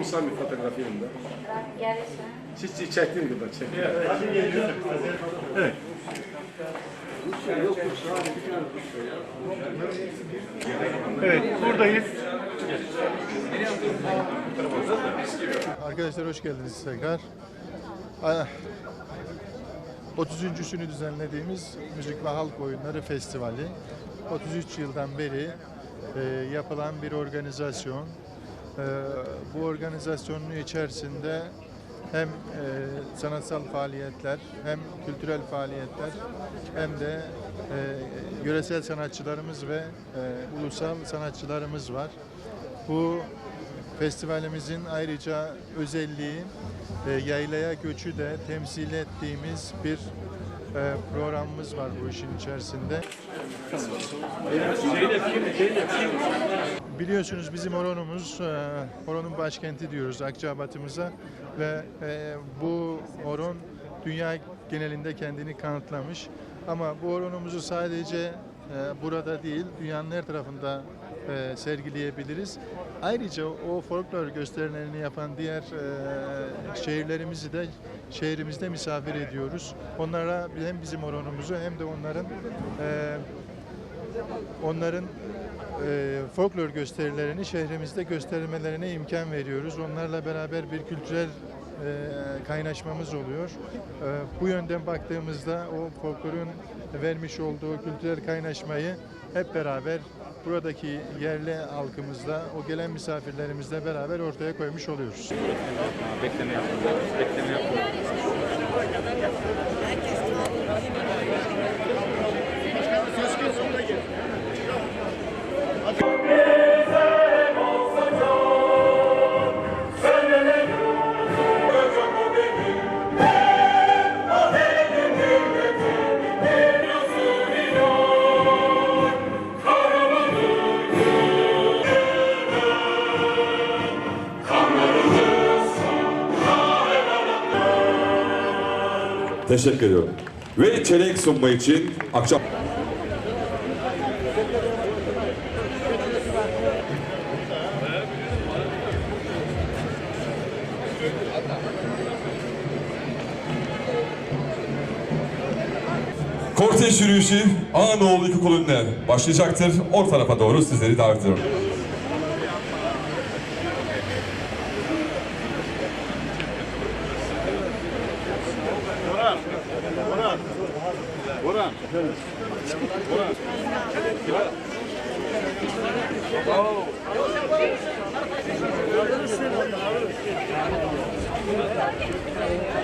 Bu sami fotografiyim de. Yarışma. Hiç çektim burada çektim. Evet, buradayız. Arkadaşlar hoş geldiniz tekrar. Ah, 33'ünü düzenlediğimiz Müzik ve Halk Oyunları Festivali. 33 yıldan beri e, yapılan bir organizasyon. E, bu organizasyonun içerisinde hem e, sanatsal faaliyetler, hem kültürel faaliyetler, hem de e, yöresel sanatçılarımız ve e, ulusal sanatçılarımız var. Bu Festivalimizin ayrıca özelliği e, yaylaya göçü de temsil ettiğimiz bir e, programımız var bu işin içerisinde. Biliyorsunuz bizim horonumuz, e, horonun başkenti diyoruz Akçabat'ımıza ve e, bu horon dünya genelinde kendini kanıtlamış. Ama bu horonumuzu sadece e, burada değil, dünyanın her tarafında sergileyebiliriz. Ayrıca o folklor gösterilerini yapan diğer şehirlerimizi de şehrimizde misafir ediyoruz. Onlara hem bizim horonumuzu hem de onların onların e, folklor gösterilerini şehrimizde göstermelerine imkan veriyoruz. Onlarla beraber bir kültürel e, kaynaşmamız oluyor. E, bu yönden baktığımızda o folklorun vermiş olduğu kültürel kaynaşmayı hep beraber buradaki yerli halkımızla, o gelen misafirlerimizle beraber ortaya koymuş oluyoruz. Bekleme yapıyoruz. Bekleme yapıyoruz. Teşekkür ediyorum. Ve çelenk sunma için akşam... Kortej yürüyüşü Ağanoğlu iki kolonine başlayacaktır. O tarafa doğru sizleri davet ediyorum. Beş yüz.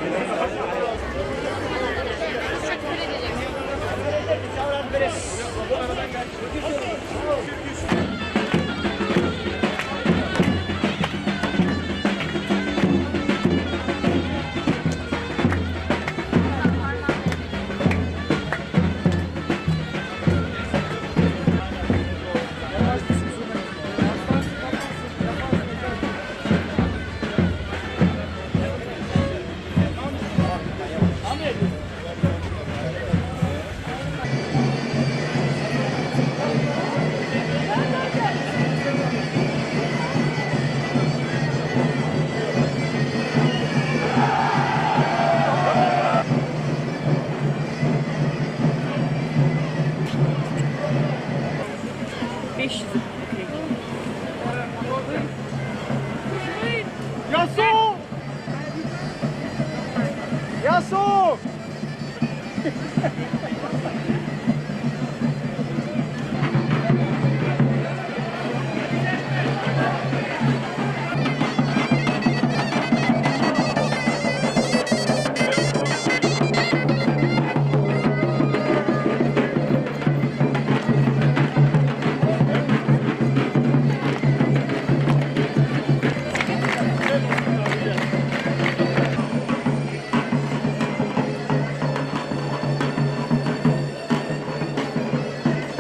Gracias.